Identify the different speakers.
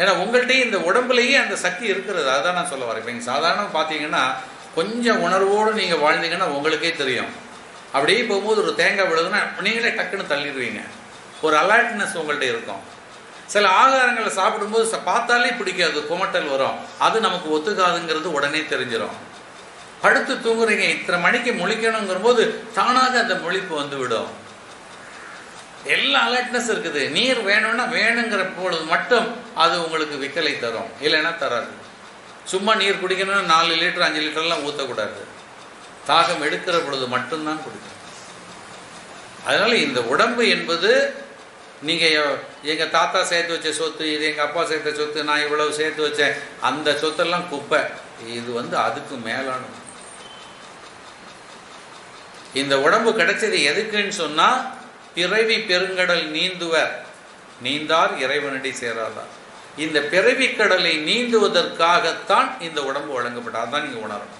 Speaker 1: ஏன்னா உங்கள்கிட்டயும் இந்த உடம்புலயே அந்த சக்தி இருக்கிறது. அதான் நான் சொல்ல வரேன். இப்போ நீங்கள் சாதாரண பார்த்தீங்கன்னா கொஞ்சம் உணர்வோடு நீங்கள் வாழ்ந்தீங்கன்னா உங்களுக்கே தெரியும். அப்படியே போகும்போது ஒரு தேங்காய் விழுதுன்னா நீங்களே டக்குன்னு தள்ளிடுவீங்க. ஒரு அலர்ட்னஸ் உங்கள்கிட்ட இருக்கும். சில ஆகாரங்களை சாப்பிடும்போது பார்த்தாலே பிடிக்காது குமட்டல் வரும். அது நமக்கு ஒத்துக்காதுங்கிறது உடனே தெரிஞ்சிடும் படுத்து தூங்குறீங்க இத்தனை மணிக்கு முழிக்கணுங்கிற போது தானாக அந்த முழிப்பு வந்து விடும் எல்லா அலர்ட்னஸ் இருக்குது. நீர் வேணும்னா வேணுங்கிற பொழுது மட்டும் அது உங்களுக்கு விக்கலை தரும். இல்லைன்னா தராது. சும்மா நீர் குடிக்கணும்னா நாலு லிட்டர் அஞ்சு லிட்டர்லாம் ஊற்றக்கூடாது தாகம் எடுக்கிற பொழுது மட்டும்தான் குடிக்கணும். அதனால் இந்த உடம்பு என்பது நீங்கள் எங்கள் தாத்தா சேர்த்து வச்ச சொத்து இது எங்கள் அப்பா சேர்த்த சொத்து நான் இவ்வளவு சேர்த்து வச்சேன் அந்த சொத்தெல்லாம் குப்பை. இது வந்து அதுக்கு மேலானது. இந்த உடம்பு கிடைச்சது எதுக்குன்னு சொன்னால் பிறவி பெருங்கடல் நீந்துவர். நீந்தார் இறைவனடி சேராதார். இந்த பிறவி கடலை நீந்துவதற்காகத்தான் இந்த உடம்பு வழங்கப்பட்டால் தான் நீங்கள் உணரணும்.